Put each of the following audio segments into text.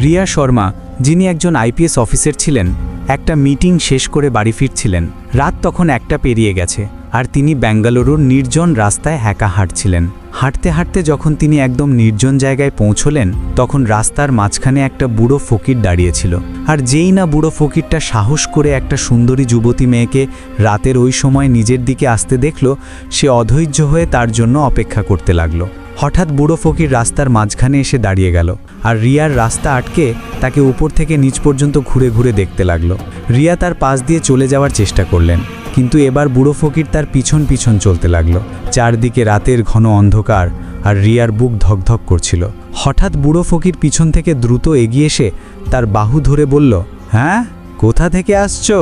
রিয়া শর্মা, যিনি একজন IPS officer ছিলেন, একটা মিটিং শেষ করে বাড়ি ফিরছিলেন। রাত তখন একটা পেরিয়ে গেছে, আর তিনি বেঙ্গালুরুর নির্জন রাস্তায় একা হাঁটছিলেন হাঁটতে হাঁটতে যখন তিনি একদম নির্জন জায়গায় পৌঁছলেন, তখন রাস্তার মাঝখানে একটা বুড়ো ফকির দাঁড়িয়েছিল। আর যেই না বুড়ো ফকিরটা সাহস করে একটা সুন্দরী যুবতী মেয়েকে রাতের ওই সময় নিজের দিকে আসতে দেখল, সে অধৈর্য হয়ে তার জন্য অপেক্ষা করতে লাগল। হঠাৎ বুড়ো ফকির রাস্তার মাঝখানে এসে দাঁড়িয়ে গেল আর রিয়ার রাস্তা আটকে তাকে উপর থেকে নিচ পর্যন্ত ঘুরে ঘুরে দেখতে লাগল। রিয়া তার পাশ দিয়ে চলে যাওয়ার চেষ্টা করলেন, কিন্তু এবার বুড়ো ফকির তার পিছন পিছন চলতে লাগল। চারদিকে রাতের ঘন অন্ধকার আর রিয়ার বুক ধকধক করছিল। হঠাৎ বুড়ো ফকির পিছন থেকে দ্রুত এগিয়ে এসে তার বাহু ধরে বলল হ্যাঁ কোথা থেকে আসছো?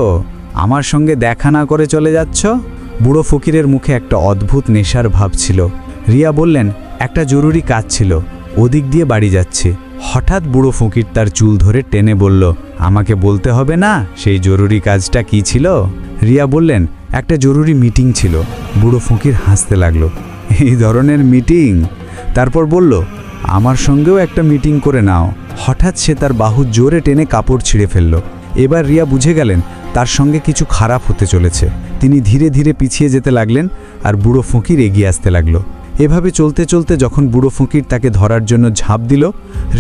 আমার সঙ্গে দেখা না করে চলে যাচ্ছ? বুড়ো ফকিরের মুখে একটা অদ্ভুত নেশার ভাব ছিল। রিয়া বললেন একটা জরুরি কাজ ছিল, ওদিক দিয়ে বাড়ি যাচ্ছে। হঠাৎ বুড়ো ফকির তার চুল ধরে টেনে বলল, আমাকে বলতে হবে না সেই জরুরি কাজটা কি ছিল? রিয়া বললেন, একটা জরুরি মিটিং ছিল। বুড়ো ফকির হাসতে লাগল, এই ধরনের মিটিং? তারপর বলল, আমার সঙ্গেও একটা মিটিং করে নাও। হঠাৎ সে তার বাহু জোরে টেনে কাপড় ছিঁড়ে ফেলল। এবার রিয়া বুঝে গেলেন, তার সঙ্গে কিছু খারাপ হতে চলেছে। তিনি ধীরে ধীরে পিছিয়ে যেতে লাগলেন আর বুড়ো ফকির এগিয়ে আসতে লাগল। এভাবে চলতে চলতে যখন বুড়ো ফকির তাকে ধরার জন্য ঝাঁপ দিল,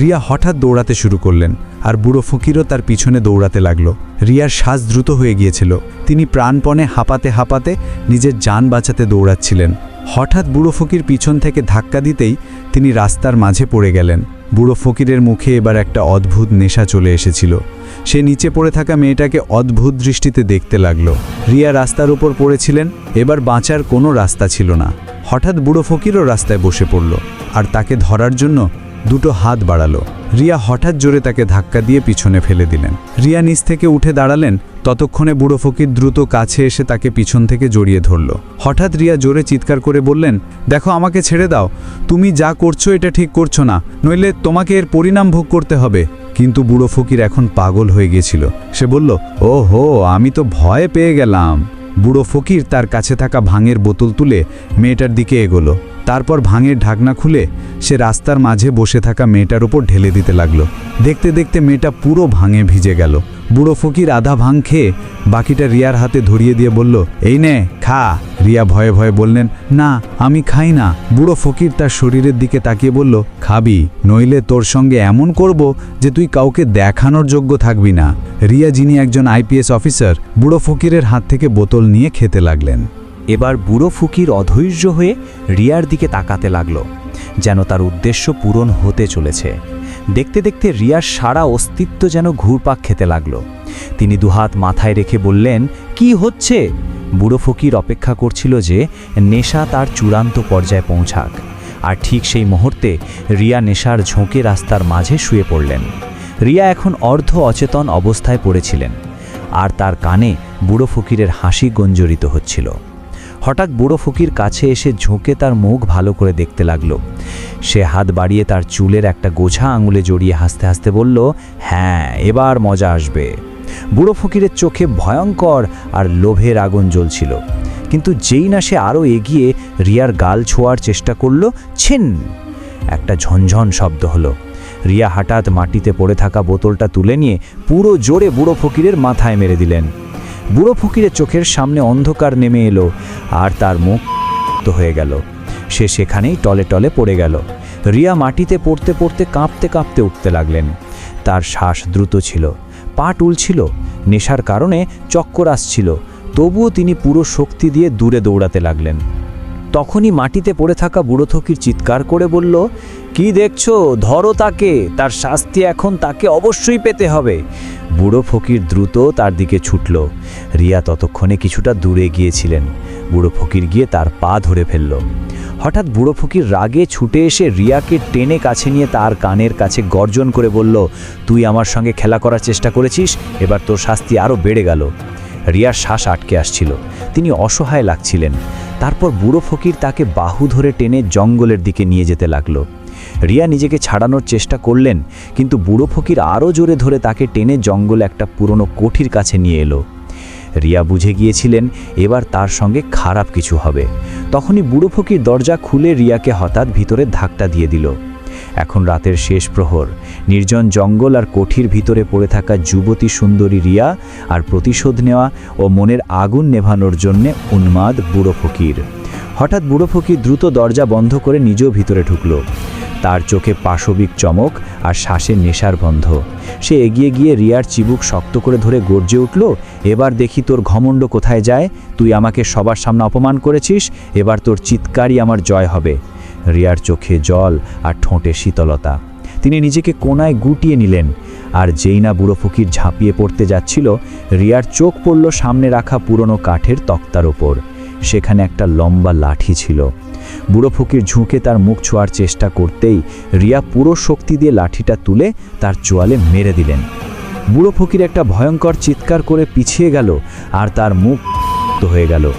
রিয়া হঠাৎ দৌড়াতে শুরু করলেন আর বুড়ো ফকিরও তার পিছনে দৌড়াতে লাগল। রিয়ার শ্বাস দ্রুত হয়ে গিয়েছিল। তিনি প্রাণপণে হাঁপাতে হাঁপাতে নিজের যান বাঁচাতে দৌড়াচ্ছিলেন। হঠাৎ বুড়ো ফকির পিছন থেকে ধাক্কা দিতেই তিনি রাস্তার মাঝে পড়ে গেলেন। বুড়ো ফকিরের মুখে এবার একটা অদ্ভুত নেশা চলে এসেছিল। সে নিচে পড়ে থাকা মেয়েটাকে অদ্ভুত দৃষ্টিতে দেখতে লাগল। রিয়া রাস্তার উপর পড়েছিলেন, এবার বাঁচার কোনো রাস্তা ছিল না। হঠাৎ বুড়ো ফকিরও রাস্তায় বসে পড়ল আর তাকে ধরার জন্য দুটো হাত বাড়ালো। রিয়া হঠাৎ জোরে তাকে ধাক্কা দিয়ে পিছনে ফেলে দিলেন। রিয়া নিচ থেকে উঠে দাঁড়ালেন, ততক্ষণে বুড়ো ফকির দ্রুত কাছে এসে তাকে পিছন থেকে জড়িয়ে ধরল। হঠাৎ রিয়া জোরে চিৎকার করে বললেন, দেখো, আমাকে ছেড়ে দাও। তুমি যা করছ এটা ঠিক করছ না, নইলে তোমাকে এর পরিণাম ভোগ করতে হবে। কিন্তু বুড়ো ফকির এখন পাগল হয়ে গিয়েছিল। সে বলল ও হো আমি তো ভয় পেয়ে গেলাম। বুড়ো ফকির তার কাছে থাকা ভাঙের বোতল তুলে মেয়েটার দিকে এগোলো। তারপর ভাঙের ঢাকনা খুলে সে রাস্তার মাঝে বসে থাকা মেয়েটার উপর ঢেলে দিতে লাগল। দেখতে দেখতে মেয়েটা পুরো ভাঙে ভিজে গেল। বুড়ো ফকির আধা ভাঙ খেয়ে বাকিটা রিয়ার হাতে ধরিয়ে দিয়ে বলল, এই নে, খা। রিয়া ভয়ে ভয়ে বললেন, না, আমি খাই না। বুড়ো ফকির তার শরীরের দিকে তাকিয়ে বলল, খাবি, নইলে তোর সঙ্গে এমন করব যে তুই কাউকে দেখানোর যোগ্য থাকবি না। রিয়া যিনি একজন আইপিএস অফিসার, বুড়ো ফকিরের হাত থেকে বোতল নিয়ে খেতে লাগলেন। এবার বুড়ো ফুকির অধৈর্য হয়ে রিয়ার দিকে তাকাতে লাগল, যেন তার উদ্দেশ্য পূরণ হতে চলেছে। দেখতে দেখতে রিয়ার সারা অস্তিত্ব যেন ঘুরপাক খেতে লাগল। তিনি দুহাত মাথায় রেখে বললেন, কি হচ্ছে? বুড়ো ফকির অপেক্ষা করছিল যে নেশা তার চূড়ান্ত পর্যায়ে পৌঁছাক। আর ঠিক সেই মুহূর্তে রিয়া নেশার ঝোঁকে রাস্তার মাঝে শুয়ে পড়লেন। রিয়া এখন অর্ধ অচেতন অবস্থায় পড়েছিলেন, আর তার কানে বুড়ো ফকিরের হাসি গঞ্জরিত হচ্ছিল। হঠাৎ বুড়ো ফকির কাছে এসে ঝুঁকে তার মুখ ভালো করে দেখতে লাগল। সে হাত বাড়িয়ে তার চুলের একটা গোছা আঙুলে জড়িয়ে হাসতে হাসতে বলল হ্যাঁ এবার মজা আসবে। বুড়ো ফকিরের চোখে ভয়ঙ্কর আর লোভের আগুন জ্বলছিল। কিন্তু যেই না সে আরও এগিয়ে রিয়ার গাল ছোঁয়ার চেষ্টা করল, ছিন! একটা ঝনঝন শব্দ হলো। রিয়া হঠাৎ মাটিতে পড়ে থাকা বোতলটা তুলে নিয়ে পুরো জোরে বুড়ো ফকিরের মাথায় মেরে দিলেন। বুড়ো ফকিরের চোখের সামনে অন্ধকার নেমে এলো, আর তার মুখ তো হয়ে গেল। সে সেখানেই টলে টলে পড়ে গেল। রিয়া মাটিতে পড়তে পড়তে কাঁপতে কাঁপতে উঠতে লাগলেন। তার শ্বাস দ্রুত ছিল, পা টুলছিল, নেশার কারণে চক্কর আসছিল, তবুও তিনি পুরো শক্তি দিয়ে দূরে দৌড়াতে লাগলেন। তখনই মাটিতে পড়ে থাকা বুড়ো থকির চিৎকার করে বলল, কি দেখছ? ধরো তাকে। তার শাস্তি এখন তাকে অবশ্যই পেতে হবে। বুড়ো ফকির দ্রুত তার দিকে ছুটল। রিয়া ততক্ষণে কিছুটা দূরে গিয়েছিলেন। বুড়ো ফকির গিয়ে তার পা ধরে ফেলল। হঠাৎ বুড়ো ফকির রাগে ছুটে এসে রিয়াকে টেনে কাছে নিয়ে তার কানের কাছে গর্জন করে বলল, তুই আমার সঙ্গে খেলা করার চেষ্টা করেছিস, এবার তোর শাস্তি আরও বেড়ে গেল। রিয়ার শ্বাস আটকে আসছিল। তিনি অসহায় লাগছিলেন। তারপর বুড়ো ফকির তাকে বাহু ধরে টেনে জঙ্গলের দিকে নিয়ে যেতে লাগল। রিয়া নিজেকে ছাড়ানোর চেষ্টা করলেন, কিন্তু বুড়ো ফকির আরও জোরে ধরে তাকে টেনে জঙ্গলে একটা পুরনো কোঠির কাছে নিয়ে এলো। রিয়া বুঝে গিয়েছিলেন, এবার তার সঙ্গে খারাপ কিছু হবে। তখনই বুড়ো ফকির দরজা খুলে রিয়াকে হঠাৎ ভিতরে ধাক্কা দিয়ে দিল। এখন রাতের শেষ প্রহর। নির্জন জঙ্গল আর কঠির ভিতরে পড়ে থাকা যুবতী সুন্দরী রিয়া আর প্রতিশোধ নেওয়া ও মনের আগুন নেভানোর জন্যে উন্মাদ বুড়ো ফকির। হঠাৎ বুড়ো ফকির দ্রুত দরজা বন্ধ করে নিজেও ভিতরে ঢুকল। তার চোখে পাশবিক চমক আর শ্বাসের নেশার বন্ধ সে এগিয়ে গিয়ে রিয়ার চিবুক শক্ত করে ধরে গর্জে উঠল, এবার দেখি তোর ঘমণ্ড কোথায় যায়? তুই আমাকে সবার সামনে অপমান করেছিস, এবার তোর চিৎকারই আমার জয় হবে। রিয়ার চোখে জল আর ঠোঁটে শীতলতা। তিনি নিজেকে কোনায় গুটিয়ে নিলেন, আর যেই না বুড়ো ফকির ঝাঁপিয়ে পড়তে যাচ্ছিল, রিয়ার চোখ পড়ল সামনে রাখা পুরনো কাঠের তক্তার ওপর। সেখানে একটা লম্বা লাঠি ছিল। বুড়ো ফকির ঝুঁকে তার মুখ ছোঁয়ার চেষ্টা করতেই রিয়া পুরো শক্তি দিয়ে লাঠিটা তুলে তার চোয়ালে মেরে দিলেন। বুড়ো ফকির একটা ভয়ঙ্কর চিৎকার করে পিছিয়ে গেল, আর তার মুখ হয়ে গেল।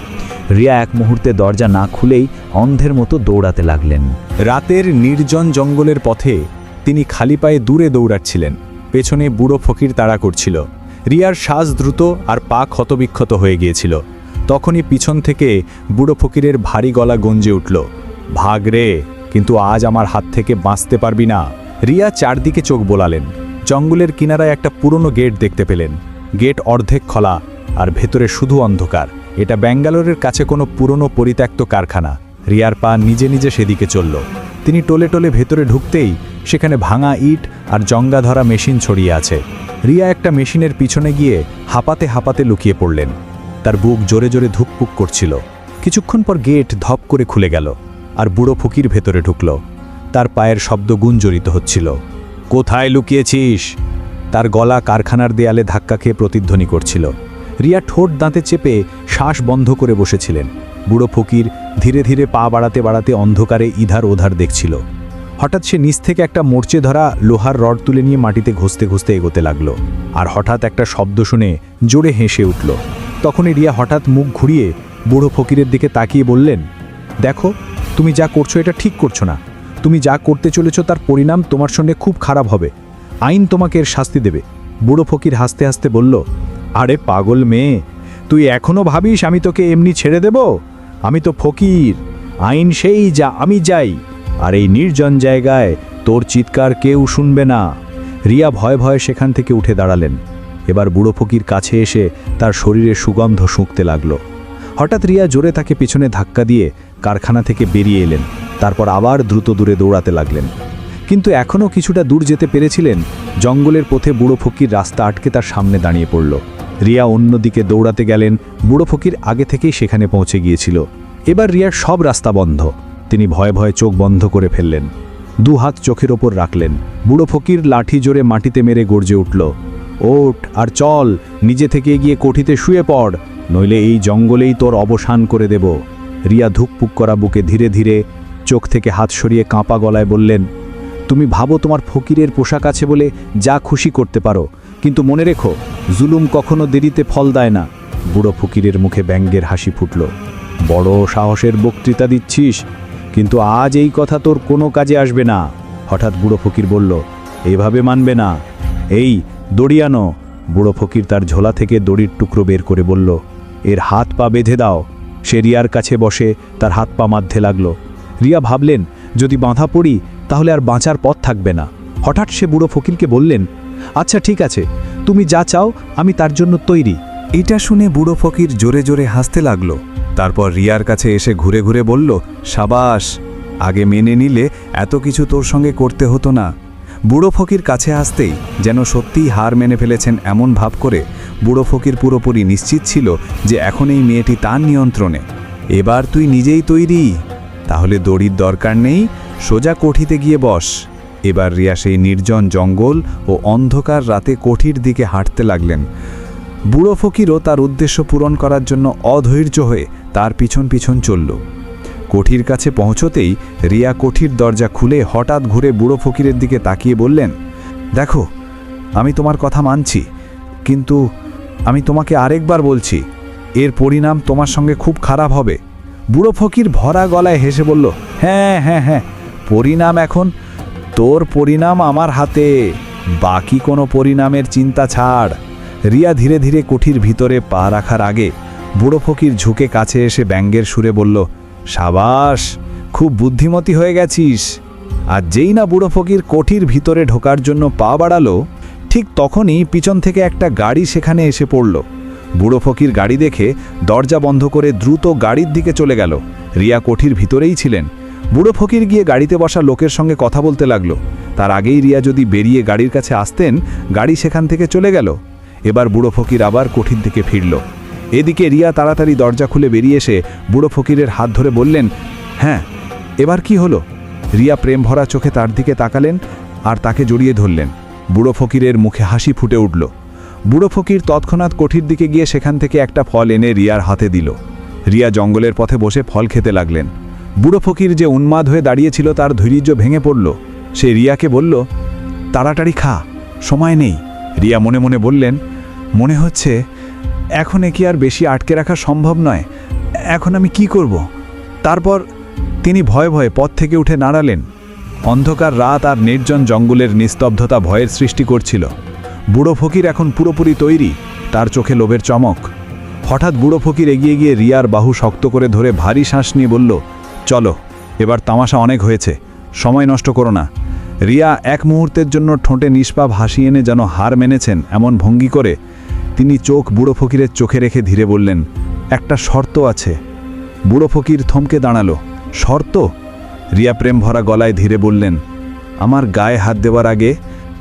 রিয়া এক মুহূর্তে দরজা না খুলেই অন্ধের মতো দৌড়াতে লাগলেন। রাতের নির্জন জঙ্গলের পথে তিনি খালি পায়ে দূরে দৌড়াচ্ছিলেন। পেছনে বুড়ো ফকির তাড়া করছিল। রিয়ার শ্বাস দ্রুত আর পা ক্ষতবিক্ষত হয়ে গিয়েছিল। তখনই পিছন থেকে বুড়ো ফকিরের ভারী গলা গঞ্জে উঠল, ভাগ রে, কিন্তু আজ আমার হাত থেকে বাঁচতে পারবি না। রিয়া চারদিকে চোখ বোলালেন। জঙ্গলের কিনারায় একটা পুরনো গেট দেখতে পেলেন। গেট অর্ধেক খোলা আর ভেতরে শুধু অন্ধকার। এটা ব্যাঙ্গালোরের কাছে কোনো পুরনো পরিত্যক্ত কারখানা। রিয়ার পা নিজে নিজে সেদিকে চলল। তিনি টোলে টোলে ভেতরে ঢুকতেই সেখানে ভাঙা ইট আর জঙ্গা ধরা মেশিন ছড়িয়ে আছে। রিয়া একটা মেশিনের পিছনে গিয়ে হাঁপাতে হাঁপাতে লুকিয়ে পড়লেন। তার বুক জোরে জোরে ধুকপুক করছিল। কিছুক্ষণ পর গেট ধপ করে খুলে গেল আর বুড়ো ফুকির ভেতরে ঢুকল। তার পায়ের শব্দ গুঞ্জরিত হচ্ছিল। কোথায় লুকিয়েছিস? তার গলা কারখানার দেয়ালে ধাক্কা খেয়ে প্রতিধ্বনি করছিল। রিয়া ঠোঁট দাঁতে চেপে শ্বাস বন্ধ করে বসেছিলেন। বুড়ো ফকির ধীরে ধীরে পা বাড়াতে বাড়াতে অন্ধকারে ইধার ওধার দেখছিল। হঠাৎ সে নিচ থেকে একটা মোর্চে ধরা লোহার রড তুলে নিয়ে মাটিতে ঘষতে ঘষতে এগোতে লাগল আর হঠাৎ একটা শব্দ শুনে জোরে হেসে উঠল। তখনই রিয়া হঠাৎ মুখ ঘুরিয়ে বুড়ো ফকিরের দিকে তাকিয়ে বললেন, দেখো, তুমি যা করছ এটা ঠিক করছ না। তুমি যা করতে চলেছ তার পরিণাম তোমার সঙ্গে খুব খারাপ হবে। আইন তোমাকে এর শাস্তি দেবে। বুড়ো ফকির হাসতে হাসতে বলল আরে পাগল মেয়ে, তুই এখনও ভাবিস আমি তোকে এমনি ছেড়ে দেব? আমি তো ফকির, আইন সেই যা আমি যাই। আর এই নির্জন জায়গায় তোর চিৎকার কেউ শুনবে না। রিয়া ভয়ে ভয়ে সেখান থেকে উঠে দাঁড়ালেন। এবার বুড়ো ফকির কাছে এসে তার শরীরে সুগন্ধ শুঁকতে লাগল। হঠাৎ রিয়া জোরে তাকে পিছনে ধাক্কা দিয়ে কারখানা থেকে বেরিয়ে এলেন, তারপর আবার দ্রুত দূরে দৌড়াতে লাগলেন। কিন্তু এখনও কিছুটা দূর যেতে পেরেছিলেন, জঙ্গলের পথে বুড়ো ফকির রাস্তা আটকে তার সামনে দাঁড়িয়ে পড়ল। রিয়া অন্যদিকে দৌড়াতে গেলেন, বুড়ো ফকির আগে থেকেই সেখানে পৌঁছে গিয়েছিল। এবার রিয়ার সব রাস্তা বন্ধ। তিনি ভয়ে ভয়ে চোখ বন্ধ করে ফেললেন। দু হাত চোখের ওপর রাখলেন। বুড়ো ফকির লাঠি জোরে মাটিতে মেরে গর্জে উঠল, ওঠ আর চল, নিজে থেকে গিয়ে কঠিতে শুয়ে পড়, নইলে এই জঙ্গলেই তোর অবসান করে দেব। রিয়া ধুকপুক করা বুকে ধীরে ধীরে চোখ থেকে হাত সরিয়ে কাঁপা গলায় বললেন, তুমি ভাবো তোমার ফকিরের পোশাক আছে বলে যা খুশি করতে পারো কিন্তু মনে রেখো, জুলুম কখনো দেরিতে ফল দেয় না। বুড়ো ফকিরের মুখে ব্যঙ্গের হাসি ফুটল। বড় সাহসের বক্তৃতা দিচ্ছিস, কিন্তু আজ এই কথা তোর কোনো কাজে আসবে না। হঠাৎ বুড়ো ফকির বলল, এভাবে মানবে না। এই দড়িয়ানো বুড়ো ফকির তার ঝোলা থেকে দড়ির টুকরো বের করে বলল, এর হাত পা বেঁধে দাও। সে রিয়ার কাছে বসে তার হাত পা মাধ্যে লাগল। রিয়া ভাবলেন, যদি বাঁধা পড়ি, তাহলে আর বাঁচার পথ থাকবে না। হঠাৎ সে বুড়ো ফকিরকে বললেন আচ্ছা ঠিক আছে। তুমি যা চাও, আমি তার জন্য তৈরি। এটা শুনে বুড়ো ফকির জোরে জোরে হাসতে লাগল। তারপর রিয়ার কাছে এসে ঘুরে ঘুরে বলল, সাবাস, আগে মেনে নিলে এত কিছু তোর সঙ্গে করতে হতো না। বুড়ো ফকির কাছে আসতেই যেন সত্যিই হার মেনে ফেলেছেন এমন ভাব করে বুড়ো ফকির পুরোপুরি নিশ্চিত ছিল যে এখন এই মেয়েটি তার নিয়ন্ত্রণে। এবার তুই নিজেই তৈরি, তাহলে দড়ির দরকার নেই, সোজা কঠিতে গিয়ে বস। এবার রিয়া সেই নির্জন জঙ্গল ও অন্ধকার রাতে কঠির দিকে হাঁটতে লাগলেন। বুড়ো ফকিরও তার উদ্দেশ্য পূরণ করার জন্য অধৈর্য হয়ে তার পিছন পিছন চলল। কঠির কাছে পৌঁছতেই রিয়া কঠির দরজা খুলে হঠাৎ ঘুরে বুড়ো ফকিরের দিকে তাকিয়ে বললেন, দেখো, আমি তোমার কথা মানছি, কিন্তু আমি তোমাকে আরেকবার বলছি, এর পরিণাম তোমার সঙ্গে খুব খারাপ হবে। বুড়ো ফকির ভরা গলায় হেসে বলল হ্যাঁ হ্যাঁ হ্যাঁ পরিণাম এখন তোর পরিণাম আমার হাতে, বাকি কোনো পরিণামের চিন্তা ছাড়। রিয়া ধীরে ধীরে কুঠির ভিতরে পা রাখার আগে বুড়ো ফকির ঝুঁকে কাছে এসে ব্যঙ্গের সুরে বলল, সাবাস, খুব বুদ্ধিমতী হয়ে গেছিস। আর যেই না বুড়ো ফকির কোঠির ভিতরে ঢোকার জন্য পা বাড়ালো, ঠিক তখনই পিছন থেকে একটা গাড়ি সেখানে এসে পড়ল। বুড়ো ফকির গাড়ি দেখে দরজা বন্ধ করে দ্রুত গাড়ির দিকে চলে গেল। রিয়া কোঠির ভিতরেই ছিলেন। বুড়ো ফকির গিয়ে গাড়িতে বসা লোকের সঙ্গে কথা বলতে লাগল। তার আগেই রিয়া যদি বেরিয়ে গাড়ির কাছে আসতেন, গাড়ি সেখান থেকে চলে গেল। এবার বুড়ো ফকির আবার কঠিন থেকে ফিরল। এদিকে রিয়া তাড়াতাড়ি দরজা খুলে বেরিয়ে এসে বুড়ো ফকিরের হাত ধরে বললেন হ্যাঁ এবার কি হলো? রিয়া প্রেম ভরা চোখে তার দিকে তাকালেন আর তাকে জড়িয়ে ধরলেন। বুড়ো ফকিরের মুখে হাসি ফুটে উঠল। বুড়ো ফকির তৎক্ষণাৎ কঠির দিকে গিয়ে সেখান থেকে একটা ফল এনে রিয়ার হাতে দিল। রিয়া জঙ্গলের পথে বসে ফল খেতে লাগলেন। বুড়ো ফকির যে উন্মাদ হয়ে দাঁড়িয়েছিল তার ধৈর্য ভেঙে পড়ল। সে রিয়াকে বলল, তাড়াতাড়ি খা, সময় নেই। রিয়া মনে মনে বললেন, মনে হচ্ছে এখন একে আর বেশি আটকে রাখা সম্ভব নয়। এখন আমি কি করব? তারপর তিনি ভয়ে ভয়ে পথ থেকে উঠে নাড়ালেন। অন্ধকার রাত আর নির্জন জঙ্গলের নিস্তব্ধতা ভয়ের সৃষ্টি করছিল। বুড়ো ফকির এখন পুরোপুরি তৈরি, তার চোখে লোভের চমক। হঠাৎ বুড়ো ফকির এগিয়ে গিয়ে রিয়ার বাহু শক্ত করে ধরে ভারী শ্বাস নিয়ে বলল চলো, এবার তামাশা অনেক হয়েছে, সময় নষ্ট করো না। রিয়া এক মুহূর্তের জন্য ঠোঁটে নিষ্পাপ হাসি এনে যেন হার মেনেছেন এমন ভঙ্গি করে, তিনি চোখ বুড়ো ফকিরের চোখে রেখে ধীরে বললেন, একটা শর্ত আছে। বুড়ো ফকির থমকে দাঁড়াল, শর্ত? রিয়া প্রেম ভরা গলায় ধীরে বললেন, আমার গায়ে হাত দেওয়ার আগে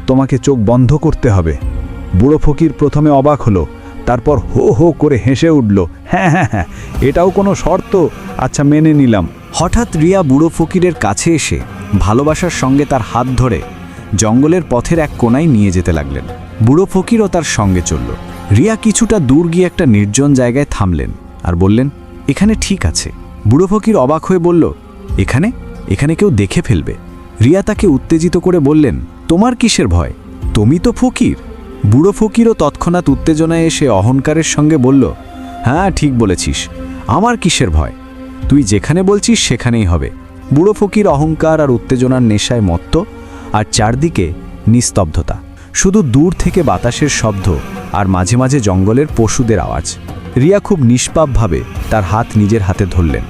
তোমাকে চোখ বন্ধ করতে হবে। বুড়ো ফকির প্রথমে অবাক হলো, তারপর হো হো করে হেসে উঠল হ্যাঁ হ্যাঁ হ্যাঁ এটাও কোনো শর্ত? আচ্ছা মেনে নিলাম। হঠাৎ রিয়া বুড়ো ফকিরের কাছে এসে ভালোবাসার সঙ্গে তার হাত ধরে জঙ্গলের পথের এক কোনায় নিয়ে যেতে লাগলেন। বুড়ো ফকিরও তার সঙ্গে চলল। রিয়া কিছুটা দূর গিয়ে একটা নির্জন জায়গায় থামলেন আর বললেন, এখানে ঠিক আছে। বুড়ো ফকির অবাক হয়ে বলল, এখানে? এখানে কেউ দেখে ফেলবে। রিয়া তাকে উত্তেজিত করে বললেন, তোমার কিসের ভয়? তুমি তো ফকির? বুড়ো ফকিরও তৎক্ষণাৎ উত্তেজনায় এসে অহংকারের সঙ্গে বলল হ্যাঁ ঠিক বলেছিস। আমার কিসের ভয়? তুই যেখানে বলছিস সেখানেই হবে। বুড়ো ফকির অহংকার আর উত্তেজনার নেশায় মত্ত আর চারদিকে নিস্তব্ধতা। শুধু দূর থেকে বাতাসের শব্দ আর মাঝে মাঝে জঙ্গলের পশুদের আওয়াজ। রিয়া খুব নিষ্পাপভাবে তার হাত নিজের হাতে ধরলেন,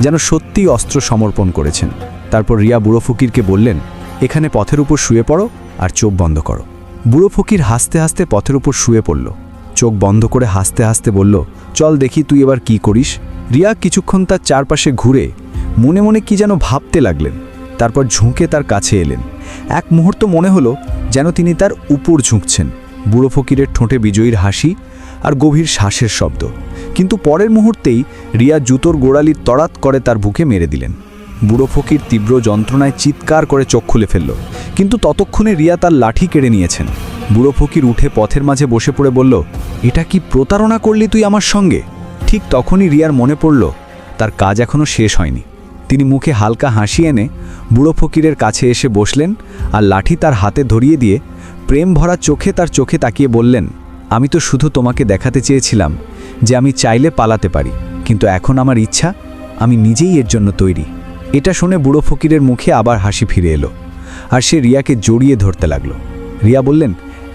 যেন সত্যি অস্ত্র সমর্পণ করেছেন। তারপর রিয়া বুড়ো ফকিরকে বললেন, এখানে পথের উপর শুয়ে পড়ো আর চোখ বন্ধ করো। বুড়ো ফকির হাসতে হাসতে পথের উপর শুয়ে পড়ল। চোখ বন্ধ করে হাসতে হাসতে বলল, চল দেখি তুই এবার কি করিস? রিয়া কিছুক্ষণ তার চারপাশে ঘুরে মনে মনে কি যেন ভাবতে লাগলেন। তারপর ঝুঁকে তার কাছে এলেন। এক মুহূর্ত মনে হলো যেন তিনি তার উপর ঝুঁকছেন। বুড়ো ফকিরের ঠোঁটে বিজয়ীর হাসি আর গভীর শ্বাসের শব্দ। কিন্তু পরের মুহূর্তেই রিয়া জুতোর গোড়ালি তড়াত করে তার বুকে মেরে দিলেন। বুড়ো ফকির তীব্র যন্ত্রণায় চিৎকার করে চোখ খুলে ফেলল। কিন্তু ততক্ষণে রিয়া তার লাঠি কেড়ে নিয়েছেন। বুড়ো ফকির উঠে পথের মাঝে বসে পড়ে বলল, এটা কি প্রতারণা করলি তুই আমার সঙ্গে? ঠিক তখনই রিয়ার মনে পড়ল, তার কাজ এখনও শেষ হয়নি। তিনি মুখে হালকা হাসি এনে বুড়ো ফকিরের কাছে এসে বসলেন আর লাঠি তার হাতে ধরিয়ে দিয়ে প্রেম ভরা চোখে তার চোখে তাকিয়ে বললেন, আমি তো শুধু তোমাকে দেখাতে চেয়েছিলাম যে আমি চাইলে পালাতে পারি, কিন্তু এখন আমার ইচ্ছা, আমি নিজেই এর জন্য তৈরি। এটা শুনে বুড়ো ফকিরের মুখে আবার হাসি ফিরে এলো আর সে রিয়াকে জড়িয়ে ধরতে লাগল। রিয়া বললেন,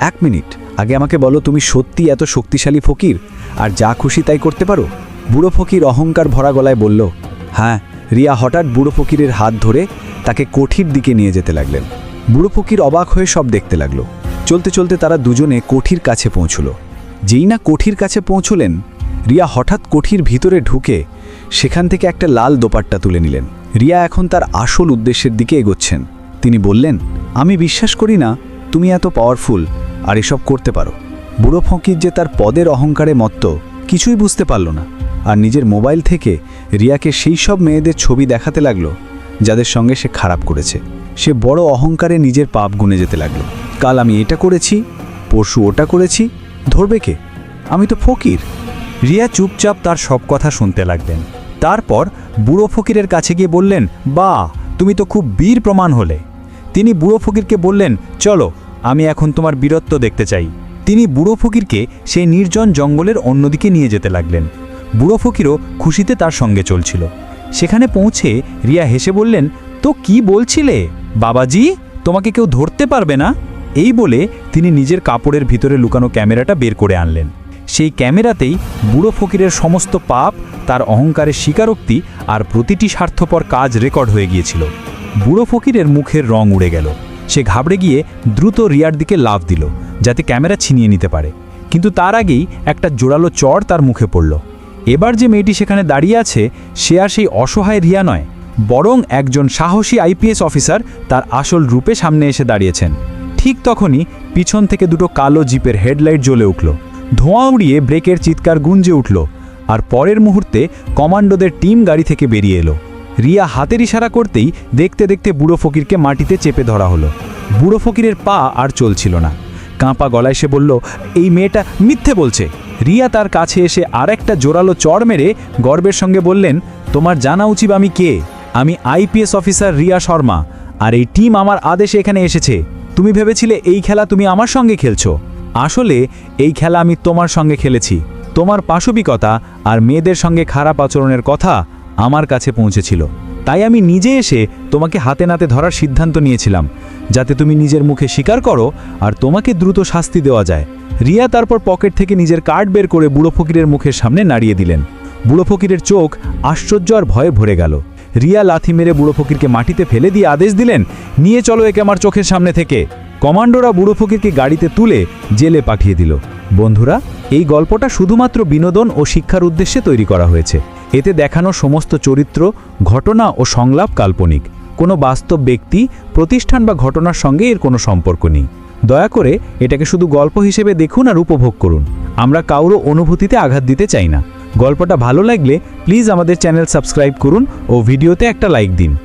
এক মিনিট, আগে আমাকে বলো তুমি সত্যি এত শক্তিশালী ফকির? আর যা খুশি তাই করতে পারো? বুড়ো ফকির অহংকার ভরা গলায় বলল হ্যাঁ রিয়া হঠাৎ বুড়ো ফকিরের হাত ধরে তাকে কোঠির দিকে নিয়ে যেতে লাগলেন। বুড়ো ফকির অবাক হয়ে সব দেখতে লাগল। চলতে চলতে তারা দুজনে কোঠির কাছে পৌঁছল। যেই না কোঠির কাছে পৌঁছলেন, রিয়া হঠাৎ কোঠির ভিতরে ঢুকে সেখান থেকে একটা লাল দোপাট্টা তুলে নিলেন। রিয়া এখন তার আসল উদ্দেশ্যের দিকে এগোচ্ছেন। তিনি বললেন, আমি বিশ্বাস করি না, তুমি এত পাওয়ারফুল আর এসব করতে পারো। বুড়ো ফকির যে তার পদের অহংকারে মত্ত, কিছুই বুঝতে পারল না। আর নিজের মোবাইল থেকে রিয়াকে সেই সব মেয়েদের ছবি দেখাতে লাগল, যাদের সঙ্গে সে খারাপ করেছে। সে বড় অহংকারে নিজের পাপ গুনে যেতে লাগল। কাল আমি এটা করেছি, পরশু ওটা করেছি, ধরবে কে? আমি তো ফকির। রিয়া চুপচাপ তার সব কথা শুনতে লাগলেন। তারপর বুড়ো ফকিরের কাছে গিয়ে বললেন, বা, তুমি তো খুব বীর প্রমাণ হলে। তিনি বুড়ো ফকিরকে বললেন, চলো, আমি এখন তোমার বীরত্ব দেখতে চাই। তিনি বুড়ো ফকিরকে সেই নির্জন জঙ্গলের অন্যদিকে নিয়ে যেতে লাগলেন। বুড়ো ফকিরও খুশিতে তার সঙ্গে চলছিল। সেখানে পৌঁছে রিয়া হেসে বললেন, তো কি বলছিলে? বাবাজি, তোমাকে কেউ ধরতে পারবে না? এই বলে তিনি নিজের কাপড়ের ভিতরে লুকানো ক্যামেরাটা বের করে আনলেন। সেই ক্যামেরাতেই বুড়ো ফকিরের সমস্ত পাপ, তার অহংকারের স্বীকারোক্তি আর প্রতিটি স্বার্থপর কাজ রেকর্ড হয়ে গিয়েছিল। বুড়ো ফকিরের মুখের রং উড়ে গেল। সে ঘাবড়ে গিয়ে দ্রুত রিয়ার দিকে লাভ দিল, যাতে ক্যামেরা ছিনিয়ে নিতে পারে। কিন্তু তার আগেই একটা জোরালো চড় তার মুখে পড়ল। এবার যে মেয়েটি সেখানে দাঁড়িয়ে আছে, সে আর সেই অসহায় রিয়া নয়, বরং একজন সাহসী আইপিএস অফিসার তার আসল রূপে সামনে এসে দাঁড়িয়েছেন। ঠিক তখনই পিছন থেকে দুটো কালো জিপের হেডলাইট জ্বলে উঠল। ধোঁয়া উড়িয়ে ব্রেকের চিৎকার গুঞ্জে উঠল, আর পরের মুহূর্তে কমান্ডোদের টিম গাড়ি থেকে বেরিয়ে এলো। রিয়া হাতের ইশারা করতেই দেখতে দেখতে বুড়ো ফকিরকে মাটিতে চেপে ধরা হলো। বুড়ো ফকিরের পা আর চলছিল না। কাঁপা গলায় সে বলল, এই মেয়েটা মিথ্যে বলছে। রিয়া তার কাছে এসে আরেকটা জোরালো চড় মেরে গর্বের সঙ্গে বললেন, তোমার জানা উচিত আমি কে? আমি আইপিএস অফিসার রিয়া শর্মা, আর এই টিম আমার আদেশে এখানে এসেছে। তুমি ভেবেছিলে এই খেলা তুমি আমার সঙ্গে খেলছো? আসলে এই খেলা আমি তোমার সঙ্গে খেলেছি। তোমার পাশবিকতা আর মেয়েদের সঙ্গে খারাপ আচরণের কথা আমার কাছে পৌঁছেছিল। তাই আমি নিজে এসে তোমাকে হাতে নাতে ধরার সিদ্ধান্ত নিয়েছিলাম, যাতে তুমি নিজের মুখে স্বীকার করো আর তোমাকে দ্রুত শাস্তি দেওয়া যায়। রিয়া তারপর পকেট থেকে নিজের কার্ড বের করে বুড়ো ফকিরের মুখের সামনে নাড়িয়ে দিলেন। বুড়ো ফকিরের চোখ আশ্চর্য আর ভয়ে ভরে গেল। রিয়া লাথি মেরে বুড়ো ফকিরকে মাটিতে ফেলে দিয়ে আদেশ দিলেন, নিয়ে চলো একে আমার চোখের সামনে থেকে। কমান্ডোরা বুড়ো ফকিরকে গাড়িতে তুলে জেলে পাঠিয়ে দিল। বন্ধুরা, এই গল্পটা শুধুমাত্র বিনোদন ও শিক্ষার উদ্দেশ্যে তৈরি করা হয়েছে। এতে দেখানো সমস্ত চরিত্র, ঘটনা ও সংলাপ কাল্পনিক। কোনো বাস্তব ব্যক্তি, প্রতিষ্ঠান বা ঘটনার সঙ্গে এর কোনো সম্পর্ক নেই। দয়া করে এটাকে শুধু গল্প হিসেবে দেখুন আর উপভোগ করুন। আমরা কাউরও অনুভূতিতে আঘাত দিতে চাই না। গল্পটা ভালো লাগলে প্লিজ আমাদের চ্যানেল সাবস্ক্রাইব করুন ও ভিডিওতে একটা লাইক দিন।